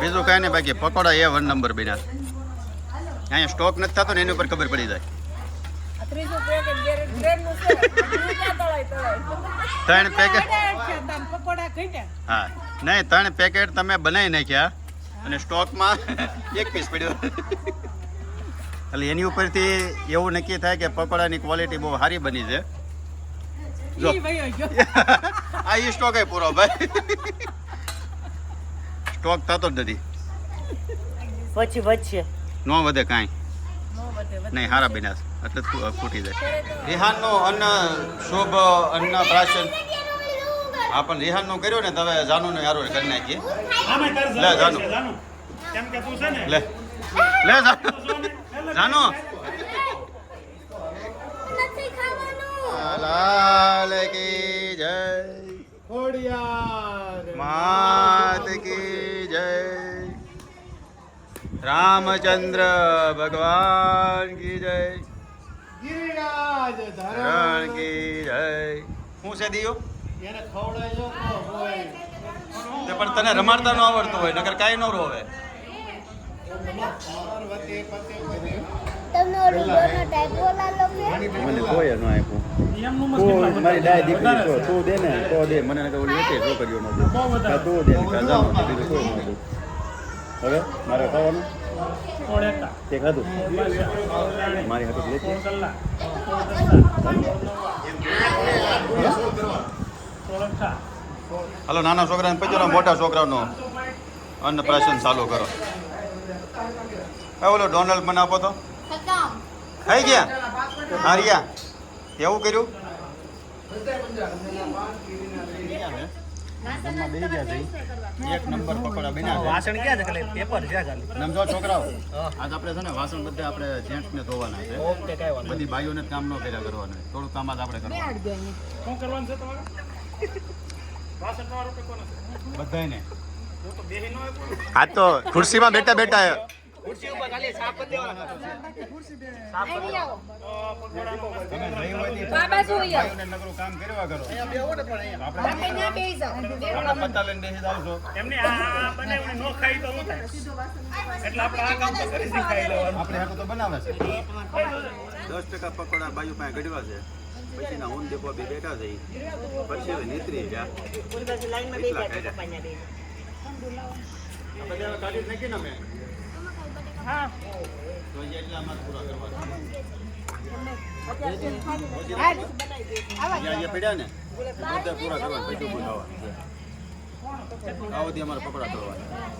બાકી પકોડા એ one number બન્યા. અહીંયા સ્ટોક નથી થતો ને એની ઉપર ખબર પડી જાય. બીજું ત્રણ પેકેટ હા. નહીં ત્રણ પેકેટ તમે બનાવી નાખ્યા અને સ્ટોકમાં એક પીસ પડ્યો. એટલે એની ઉપરથી એવું નક્કી થાય કે પકોડાની ક્વોલિટી બહુ સારી બની છે. જો. આ ઈ સ્ટોક પૂરો ભાઈ. સ્ટોક થતો જ નથી. પછી વધશે. નો વધે કાંઈ. નહીં હારા બિનાસ એટલે ફૂટી જાય. રિહાનનો અન્ન શુભ અન્ન પ્રાશન. હા પણ રિહાનનો કર્યો ને તમે જાનુને યારો કરી નાખીએ. લે, જાનું. છે, જાનું. કેમ કે તું છે ને? લે. લે જાનુ. જાનુ. રામચંદ્ર ભગવાન કી જય? ધરણ. કી જય. હું છે દિયો? તે પણ તને રમાડતા ન આવડતું હોય નકર કાંઈ ન રોવે. તમને ઓલું દોનો ટાઈપ બોલા લો કે? મને કોઈ ન આપ્યું મારી ડાય દીકરી છો. તું દે ને તો દે. મને ઓલી છોકરીઓ તું દે ને હવે મારે ખાવાનું. તે ખાધું. મારી હાથે લેતી. સોળ કલાક. હાલો નાના છોકરાને પચો મોટા છોકરાનો અન્નપ્રાશન ચાલુ કરો. ઓલો ડોનાલ્ડ મને આપો તો? ખતમ. ખાઈ ગયા? હારિયા એવું કર્યું? એક નંબર પકોડા બન્યા વાસણ ક્યાં છે? ખાલી પેપર છે ખાલી. નમજો છોકરાઓ આજ આપણે છે ને વાસણ બધે આપણે જેન્ટ્સને ધોવાના છે. ઓકે કઈ બધી ભાઈઓને જ કામ ન કર્યા કરવાના. થોડું કામ જ આપણે કરવાનું. નહીં. શું કરવાનું છે તમારે? વાસણ તમારું કે કોનું છે? બધાને હું તો બેહી ન આવ્યો. આજ તો ખુરશીમાં બેઠા બેઠા ખુરશી ઉપર ખાલી સાપ જ દેવાનો. બાબા જોઈએ બાઈઓને કામ કરવા કરો આપણે તમે ત્યાં બેસી જાઓ. આપણે પત્તા લઈને બેસી જાવ છો. એમને આ આ બનાવીને ન ખાઈ તો શું થાય? એટલે આપણે આ કામ તો કરી જ લેવાનું આપણે હાટું તો બનાવે છે. દસ ટકા પકોડા બાજુ પાસે ઘડવા છે. પછી ના ઊન દેખવા બે બેઠા થઈ પછી હવે નીતરી ગયા. એટલા ખાઈ જાય. આપણે કાઢી નાખી ને અમે. તો એ એટલા અમારે પૂરા કરવાના. જ્યાં જ્યાં પડ્યા ને બધા પૂરા કરવાના બધી અમારે પકોડા કરવાના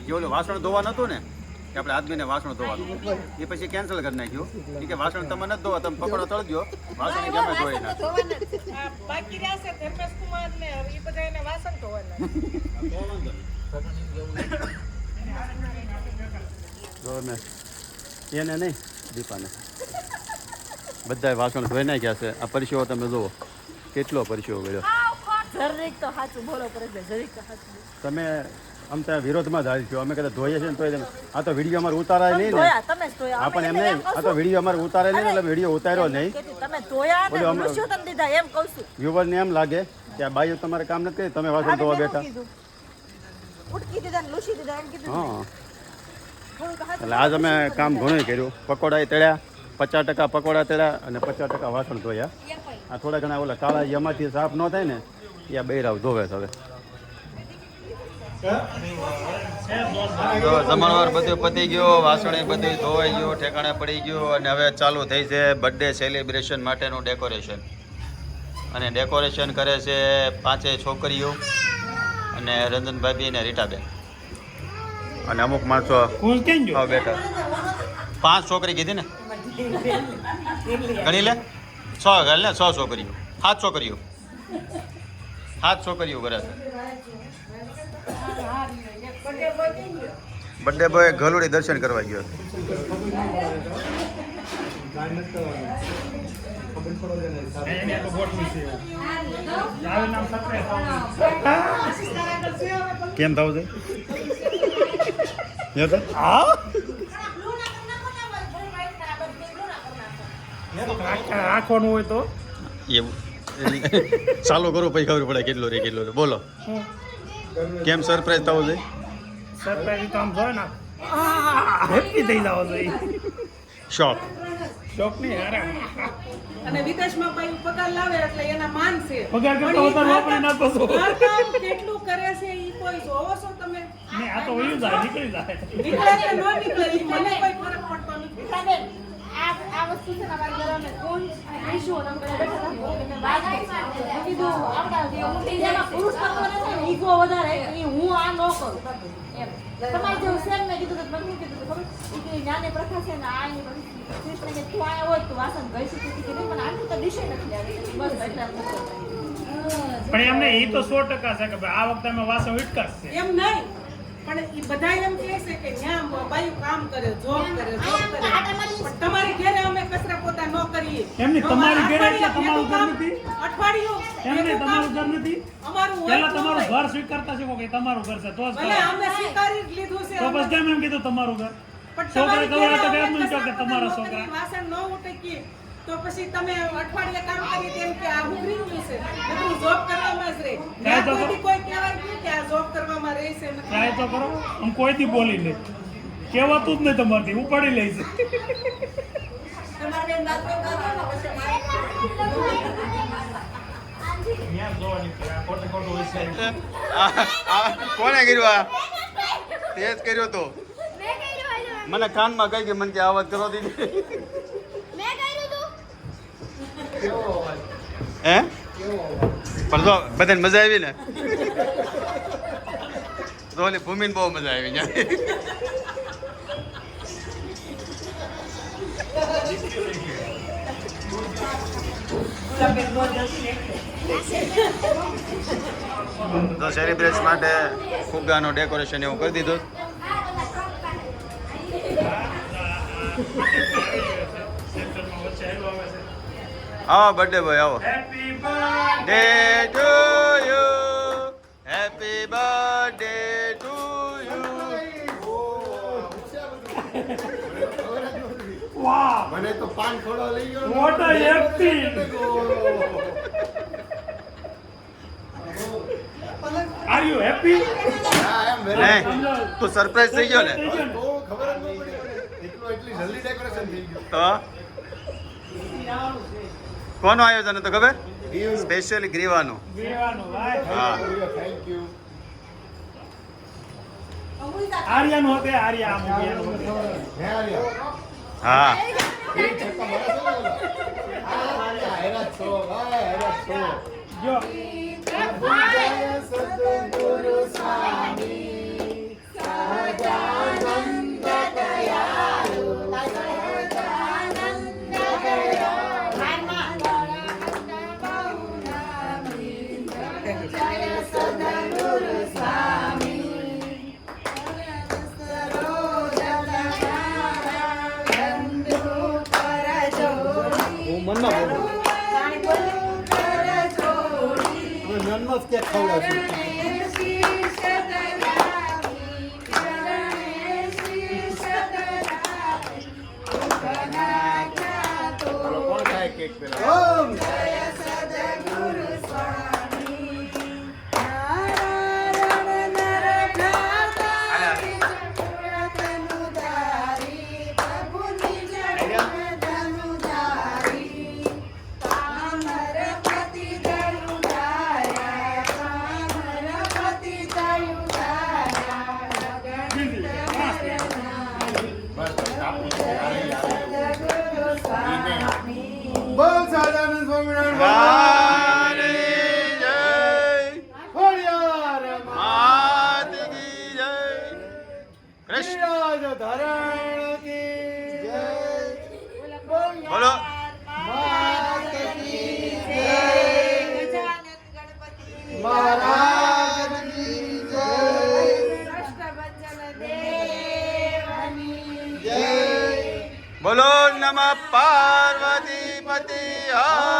જે ઓલું વાસણ ધોવાનું હતું ને કે આપણે આદમીને વાસણ ધોવાનું એ પછી કેન્સલ કરી નાખ્યું કે વાસણ તમે નથી ધોવા તમે પકડો તળજો વાસણ ગમે ધોઈ વાસણ ધોવાના. જો ને એને નહીં દીપાને. બધા વાસણ ધોઈ નાખ્યા છે. આ પરસ્યો તમે જુઓ કેટલો પરસ્યો ગયો તમે આમ ત્યાં વિરોધમાં જ છો. અમે કદાચ ધોઈએ છીએ ને તોય આ તો વીડિયો અમારે ઉતારાય નહીં ને. હા પણ એમ નહીં. આ તો વીડિયો અમારે ઉતારે નહીં એટલે વીડિયો ઉતાર્યો નહીં. વ્યુવરને એમ લાગે કે આ બાઈઓ તમારે કામ નથી તમે વાસણ ધોવા બેઠા હા. એટલે આજ અમે કામ ઘણું કર્યું. પકોડા તળ્યા પચાસ ટકા પકોડા તળ્યા અને પચાસ ટકા વાસણ ધોયા. આ થોડા ઘણા ઓલા કાળા યમાંથી સાફ ન થાય ને એ બૈરાવ ધોવે હવે. જમણવાર બધું પતી ગયો, વાસણ બધું ધોવાઈ ગયું, ઠેકાણે પડી ગયું અને હવે ચાલુ થઈ છે બર્થડે સેલિબ્રેશન માટેનું ડેકોરેશન અને ડેકોરેશન કરે છે પાંચે છોકરીઓ અને રંજનભાભી અને રીટાબેન. અને અમુક માણસો બેટા પાંચ છોકરી કીધી ને? ગણી લે. છ ગણ લે છ છોકરીઓ. સાત છોકરીઓ. સાત છોકરીઓ ઘરે છે. બર્થડે બોય ગલુડી દર્શન કરવા ગયો. કેમ થવું છે? રાખવાનું હોય તો? એવું. ચાલુ કરો પછી ખબર પડે કેટલો રે કેટલો રે. બોલો. કેમ સરપ્રાઈઝ થવું છે સરપ્રાઈઝ તો આમ જોય ને હેપી થઈ જાવ જોઈએ. શોખ. શોખ નહીં હારે. અને વિદેશમાં ભાઈ પગાર લાવે એટલે એના માન છે. પગાર કરતા વધારે વાપરી નાખો છો. કેટલું કરે છે ઈ કોઈ જોવો છો તમે? નહીં આ તો વયું જાય નીકળી જાય. નીકળે કે ન નીકળે મને કોઈ ફરક પડતો નથી. બેન, આ આ વસ્તુ છે અમારા ઘરે કોણ અને આઈશું અને અમે બધા બેઠા હતા. વાત કીધું આપણા જે ઊંટી જેમાં પુરુષ તત્વ રહે ને, ઈગો વધારે એ હું આ ન કરું. એમ. તમારી જેવું સેમ મેં કીધું તો મમ્મી કીધું ખબર? એ કે જ્ઞાને પ્રથા છે ને આ એની પ્રથા કૃષ્ણ કે તું આયા હોય તો વાસણ ગઈ શકી કે નહીં પણ આટલું તો દિશે નથી આવી. બસ એટલે પણ એમને એ તો સો ટકા છે કે આ વખતે અમે વાસણ વિટકાશે એમ નહીં. પણ એ બધા એમ કહે છે કે ન્યા બાયું કામ કરે જોબ કરે જોબ કરે. પણ તમારી ઘરે અમે કચરા પોતા ન કરીએ. એમની તમારી ઘરે એટલે તમારું ઘર નથી? અઠવાડિયું એમ તમારું ઘર નથી? અમારું પહેલા તમારું ઘર સ્વીકારતા શીખો કે તમારું ઘર છે તો જ ભલે અમે સ્વીકારી લીધું છે તો. પછી કેમ એમ કીધું તમારું ઘર. પણ છોકરા કહો તો ઘરે કેમ કે તમારા ન છોકરા. વાસણ ન ઉટકીએ. તો પછી તમે અઠવાડિયે કામ કરી તેમ કે આ ઉઘરી ગયું છે. બધું જોબ કરવામાં જ રહે. કાંઈ કોઈથી કોઈ કહેવાય નહીં કે આ જોબ કરવામાં રહેશે ટ્રાય તો કરો. હું કોઈથી બોલી લે કહેવાતું જ નહીં તમારથી. હું પડી લઈશ તમારે બાથરૂમ કરવાનો પછી મારે આ- આ કોણે કર્યું આ? તે જ કર્યો તો. મેં કર્યું હતું. મને કાનમાં કહી કે મને કે આ વાત કરો દીધી. હે? પણ તો બધાને મજા આવી ને? તો ઓલી ભૂમિને બહુ મજા આવી જાય તો સેલિબ્રેશન માટે ફુગ્ગાનું ડેકોરેશન એવું કરી દીધું. આવો બર્થડે બોય આવો. Happy birthday to to you. Happy birthday to વાહ. મને તો પાન થોડો લઈ ગયો What a are you happy હા એમ વેરી તું સરપ્રાઈઝ થઈ ગયો ને. ખબર જ ન પડી. એટલું એટલી જલ્દી ડેકોરેશન થઈ ગયું. તો? કોનું આયોજન હતું ખબર? સ્પેશિયલી ગ્રીવાનું. હા. હે આર્યા. હા. એ હવે નનમાં જ કેક ખવડાવશું ચાલો, કૃષ્ણ ધરણ કી જય. બોલો. મહારાજ કી બોલો નમ પાર્વતી પતિ હર.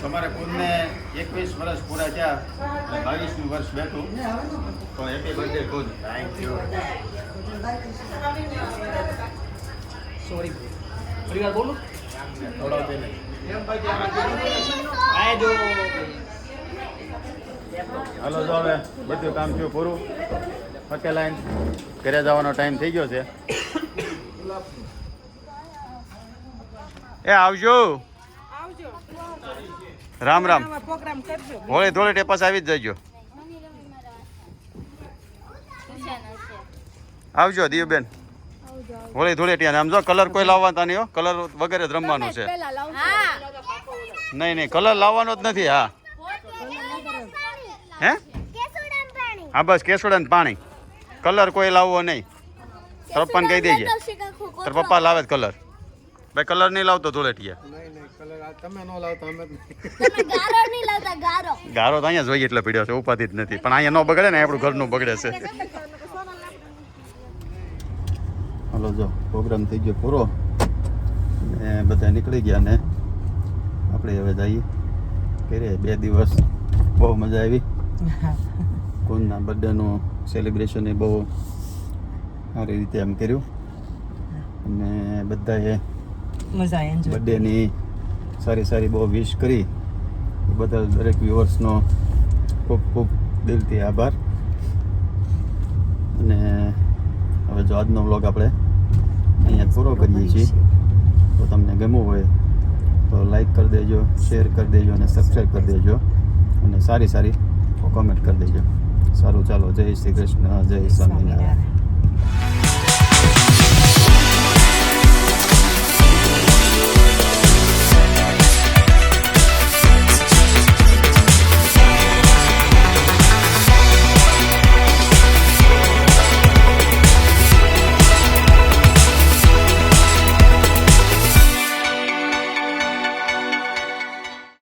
તમારા કુલને એકવીસ વર્ષ પૂરા થયા અને બાવીસમું વર્ષ બેઠું. તો happy birthday cool thank you sorry ફરી વાર બોલું? થોડો બેન આ જો હાલો જો હવે બધું કામ થયું પૂરું. ફકે લાઈન. ઘરે જવાનો ટાઈમ થઈ ગયો છે. એ આવજો. આવજો. રામ રામ. આવા પ્રોગ્રામ કરજો. હોળી ધોળી ટેપાસ આવી જ જજો. આવજો દીવબેન. હોળી ધૂળેટી અને આમ જો કલર કોઈ લાવવા નહીં હો. કલર વગેરે જ રમવાનું છે. નહીં નહીં કલર લાવવાનો જ નથી હા. હે? હા બસ કેસોડા પાણી. કલર કોઈ લાવવો નહીં. તાર પપ્પાને કહી દેજે. તાર પપ્પા લાવે કલર. ભાઈ કલર નહીં લાવતો ધૂળેટીયા નહીં નહીં કલર આ તમે ન લાવતા અમે જ નહીં. તમે ગારો નહીં લાવતા ગારો. ગારો તો અહીંયા જોઈએ એટલે પીડ્યો છે ઉપાધિ જ નથી. પણ અહીંયા ન બગડે ને આપણું ઘરનું બગડે છે. હલો જો પ્રોગ્રામ થઈ ગયો પૂરો. ને બધા નીકળી ગયા ને. આપણે હવે જઈએ. કરીએ બે દિવસ. બહુ મજા આવી. કોનના બર્થડેનું સેલિબ્રેશન એ બહુ સારી રીતે એમ કર્યું. અને બધાએ મજા એન્જોય બર્થડેની સારી સારી બહુ વિશ કરી. બધા દરેક વ્યુઅર્સનો ખૂબ ખૂબ દિલથી આભાર. અને હવે જો આજનો વ્લોગ આપણે અહીંયા પૂરો કરીએ છીએ. તો તમને ગમ્યું હોય તો લાઈક કરી દેજો શેર કરી દેજો અને સબસ્ક્રાઈબ કરી દેજો. અને સારી સારી કોમેન્ટ કરી દેજો. સારું ચાલો જય શ્રી કૃષ્ણ જય સ્વામિનારાયણ.